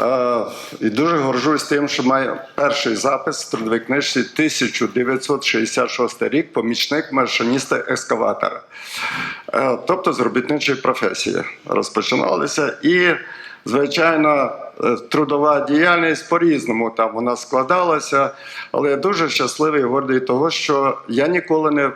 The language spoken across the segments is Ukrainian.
Е, І дуже горжусь тим, що маю перший запис в трудовій книжці 1966 рік, помічник машиніста екскаватора. Е, Тобто з робітничої професії розпочиналися. І, звичайно, е, трудова діяльність по-різному там вона складалася, але я дуже щасливий і гордий того, що я ніколи не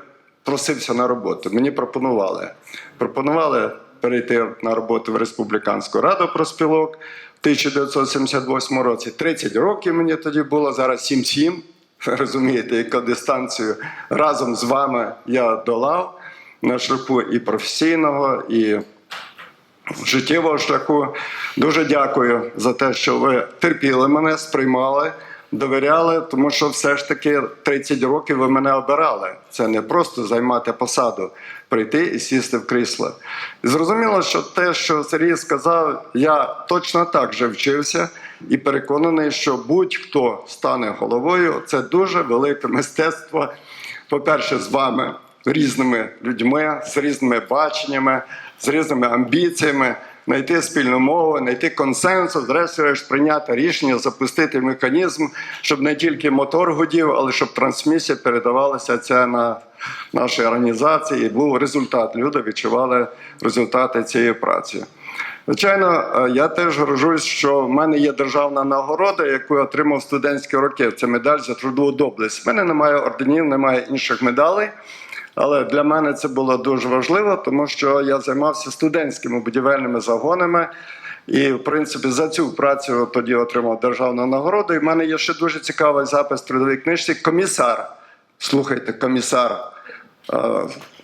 просився на роботу. Мені пропонували. Пропонували перейти на роботу в Республіканську раду проспілок в 1978 році. 30 років мені тоді було, зараз 7-7. Ви Розумієте, яку дистанцію разом з вами я долав на шляху і професійного, і життєвого шляху. Дуже дякую за те, що ви терпіли мене, сприймали, довіряли, тому що все ж таки 30 років ви мене обирали. Це не просто займати посаду, прийти і сісти в крісло. І зрозуміло, що те, що Сергій сказав, я точно так же вчився і переконаний, що будь-хто стане головою, це дуже велике мистецтво. По-перше, з вами різними людьми, з різними баченнями, з різними амбіціями, знайти спільну мову, знайти консенсус, зрештою прийняти рішення, запустити механізм, щоб не тільки мотор гудів, але щоб трансмісія передавалася це на нашій організації. І був результат. Люди відчували результати цієї праці. Звичайно, е, я теж горжусь, що в мене є державна нагорода, яку я отримав студентські роки. Це медаль за трудову доблесть. У мене немає орденів, немає інших медалей. Але для мене це було дуже важливо, тому що я займався студентськими будівельними загонами. І, в принципі, за цю працю тоді отримав державну нагороду. І в мене є ще дуже цікавий запис в трудовій книжці. Комісар. Слухайте, комісар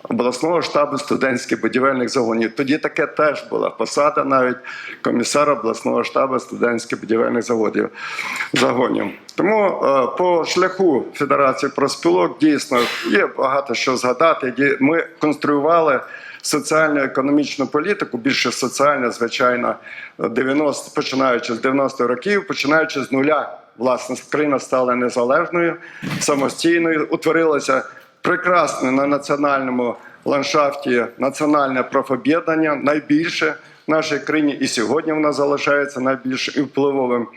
обласного штабу студентських будівельних загонів. Тоді таке теж була посада, навіть комісар обласного штабу студентських будівельних заводів загонів. Тому е, по шляху Федерації профспілок дійсно є багато що згадати. Ми конструювали соціально-економічну політику, більше соціальна, звичайно, 90, починаючи з 90-х років, починаючи з нуля. Власне, країна стала незалежною, самостійною, утворилося прекрасне на національному ландшафті національне профоб'єднання, найбільше в нашій країні, і сьогодні воно залишається найбільш впливовим.